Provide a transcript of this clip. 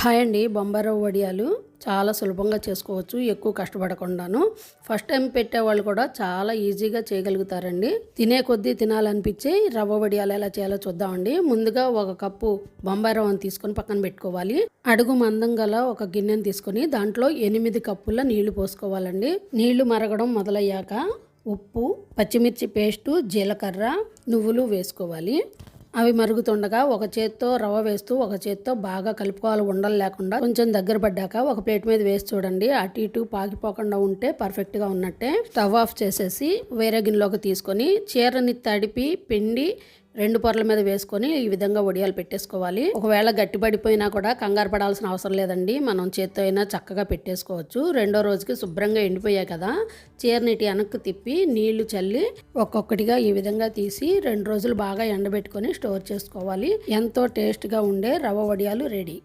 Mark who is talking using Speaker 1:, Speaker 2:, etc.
Speaker 1: Hi అండి. బొంబాయి వడియాలు చాలా సులభంగా చేసుకోవచ్చు ఎక్కువ కష్టపడకుండాను. ఫస్ట్ టైం పెట్టే వాళ్ళు కూడా చాలా ఈజీగా చేయగలుగుతారండి. తినే కొద్దీ తినాలనిపించే రవ్వ వడియాలు ఎలా చేయాలో చూద్దామండి. ముందుగా ఒక కప్పు బొంబాయి రవ్వను తీసుకొని పక్కన పెట్టుకోవాలి. అడుగు మందం గల ఒక గిన్నెను తీసుకొని దాంట్లో ఎనిమిది కప్పుల నీళ్ళు పోసుకోవాలండి. నీళ్ళు మరగడం మొదలయ్యాక ఉప్పు పచ్చిమిర్చి పేస్టు జీలకర్ర నువ్వులు వేసుకోవాలి. అవి మరుగుతుండగా ఒక చేత్తో రవ వేస్తూ ఒక చేత్తో బాగా కలుపుకోవాలి. ఉండలు లేకుండా కొంచెం దగ్గర పడ్డాక ఒక ప్లేట్ మీద వేసి చూడండి. అటు ఇటు పాకిపోకుండా ఉంటే పర్ఫెక్ట్గా ఉన్నట్టే. స్టవ్ ఆఫ్ చేసేసి వేరే గిన్నెలోకి తీసుకొని చీరని తడిపి పిండి రెండు పొరల మీద వేసుకొని ఈ విధంగా వడియాలు పెట్టేసుకోవాలి. ఒకవేళ గట్టిపడిపోయినా కూడా కంగారు పడాల్సిన అవసరం లేదండి. మనం చేత్తో అయినా చక్కగా పెట్టేసుకోవచ్చు. రెండో రోజుకి శుభ్రంగా ఎండిపోయాయి కదా చీరనిటి వెనక్కి తిప్పి నీళ్ళు చల్లి ఒక్కొక్కటిగా ఈ విధంగా తీసి రెండు రోజులు బాగా ఎండబెట్టుకొని స్టోర్ చేసుకోవాలి. ఎంతో టేస్ట్గా ఉండే రవ్వ వడియాలు రెడీ.